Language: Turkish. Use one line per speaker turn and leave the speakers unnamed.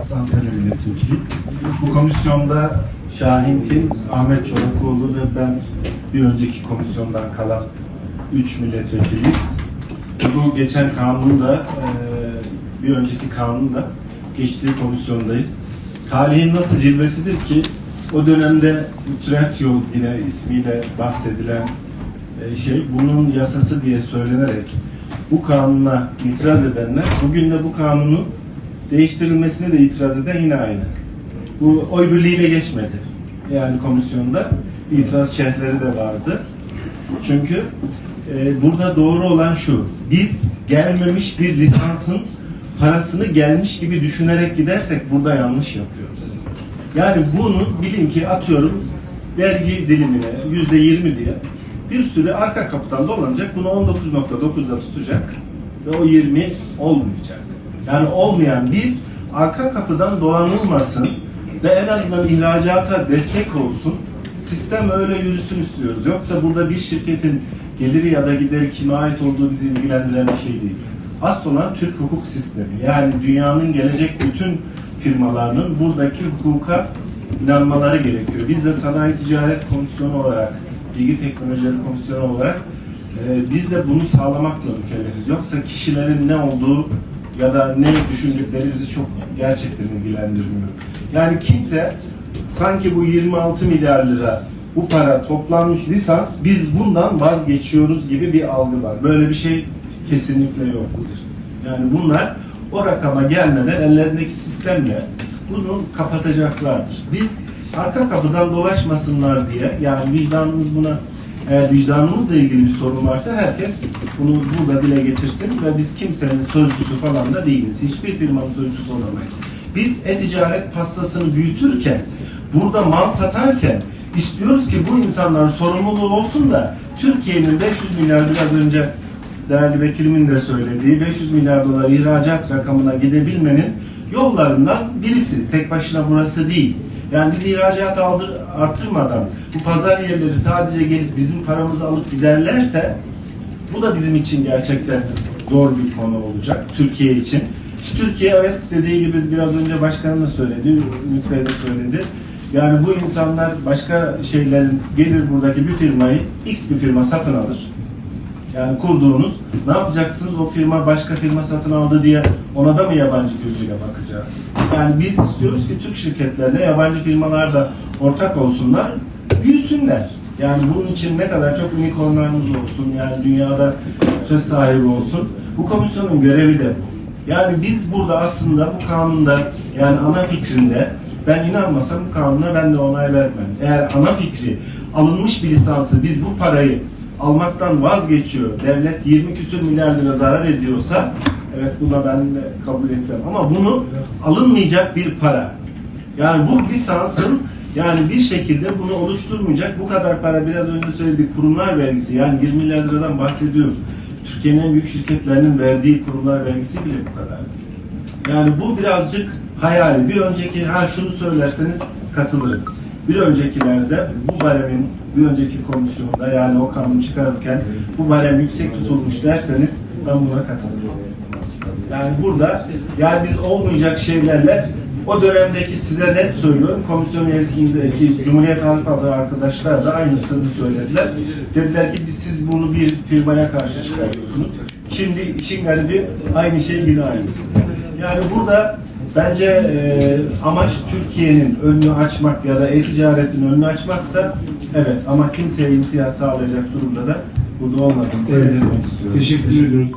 Partisi Antalya Milletvekili. Bu komisyonda Şahin Tim, Ahmet Çolakoğlu ve ben bir önceki komisyondan kalan 3 milletvekiliyiz. Bu geçen kanun da e, bir önceki kanun da geçtiği komisyondayız. Tarihin nasıl cilvesidir ki o dönemde bu Trendyol yine ismiyle bahsedilen e, şey bunun yasası diye söylenerek bu kanuna itiraz edenler bugün de bu kanunun değiştirilmesine de itiraz eden yine aynı. Bu oy birliğiyle geçmedi. Yani komisyonda itiraz şerhleri de vardı. Çünkü e, burada doğru olan şu. Biz gelmemiş bir lisansın parasını gelmiş gibi düşünerek gidersek burada yanlış yapıyoruz. Yani bunu bilin ki atıyorum vergi dilimine yüzde yirmi diye bir sürü arka kapıdan dolanacak. Bunu 19.9'da tutacak ve o 20 olmayacak. Yani olmayan biz arka kapıdan dolanılmasın ve en azından ihracata destek olsun. Sistem öyle yürüsün istiyoruz. Yoksa burada bir şirketin geliri ya da gideri kime ait olduğu bizi ilgilendiren bir şey değil. Asıl olan Türk hukuk sistemi. Yani dünyanın gelecek bütün firmalarının buradaki hukuka inanmaları gerekiyor. Biz de Sanayi Ticaret Komisyonu olarak, Bilgi Teknolojileri Komisyonu olarak e, biz de bunu sağlamakla mükellefiz. Yoksa kişilerin ne olduğu ya da ne düşündükleri bizi çok gerçekten ilgilendirmiyor. Yani kimse sanki bu 26 milyar lira bu para toplanmış lisans biz bundan vazgeçiyoruz gibi bir algı var. Böyle bir şey kesinlikle yoktur. Yani bunlar o rakama gelmeden ellerindeki sistemle bunu kapatacaklardır. Biz arka kapıdan dolaşmasınlar diye yani vicdanımız buna eğer vicdanımızla ilgili bir sorun varsa herkes bunu burada dile getirsin ve biz kimsenin sözcüsü falan da değiliz. Hiçbir firmanın sözcüsü olamayız. Biz e-ticaret pastasını büyütürken, burada mal satarken istiyoruz ki bu insanların sorumluluğu olsun da Türkiye'nin 500 milyar biraz önce değerli vekilimin de söylediği 500 milyar dolar ihracat rakamına gidebilmenin yollarından birisi. Tek başına burası değil. Yani biz ihracat artırmadan bu pazar yerleri sadece gelip bizim paramızı alıp giderlerse bu da bizim için gerçekten zor bir konu olacak Türkiye için. Türkiye evet dediği gibi biraz önce başkanım da söyledi, Ümit de söyledi. Yani bu insanlar başka şeylerin gelir buradaki bir firmayı X bir firma satın alır. Yani kurduğunuz ne yapacaksınız? O firma başka firma satın aldı diye ona da mı yabancı gözüyle bakacağız? Yani biz istiyoruz ki Türk şirketlerine yabancı firmalar da ortak olsunlar, büyüsünler. Yani bunun için ne kadar çok unicornlarımız olsun, yani dünyada söz sahibi olsun. Bu komisyonun görevi de bu. Yani biz burada aslında bu kanunda yani ana fikrinde ben inanmasam bu kanuna ben de onay vermem. Eğer ana fikri alınmış bir lisansı biz bu parayı almaktan vazgeçiyor. Devlet 20 küsür milyar lira zarar ediyorsa evet buna ben de kabul etmem. Ama bunu alınmayacak bir para. Yani bu lisansın yani bir şekilde bunu oluşturmayacak bu kadar para biraz önce söylediği kurumlar vergisi yani 20 milyar liradan bahsediyoruz. Türkiye'nin en büyük şirketlerinin verdiği kurumlar vergisi bile bu kadar. Yani bu birazcık hayali. Bir önceki ha şunu söylerseniz katılırım. Bir öncekilerde bu baremin bir önceki komisyonda yani o kanunu çıkarırken bu barem yüksek tutulmuş derseniz ben buna katılırım. Yani burada yani biz olmayacak şeylerle o dönemdeki size net söylüyorum komisyon üyesindeki Cumhuriyet Halk Pazarı arkadaşlar da aynısını söylediler. Dediler ki biz siz bunu bir firmaya karşı çıkarıyorsunuz. Şimdi işin garibi aynı şey yine aynısı. Yani burada bence e, amaç Türkiye'nin önünü açmak ya da e-ticaretin önünü açmaksa evet ama kimseye imtiyaz sağlayacak durumda da burada olmadığımızı
Evet.
istiyorum.
Teşekkür ediyoruz.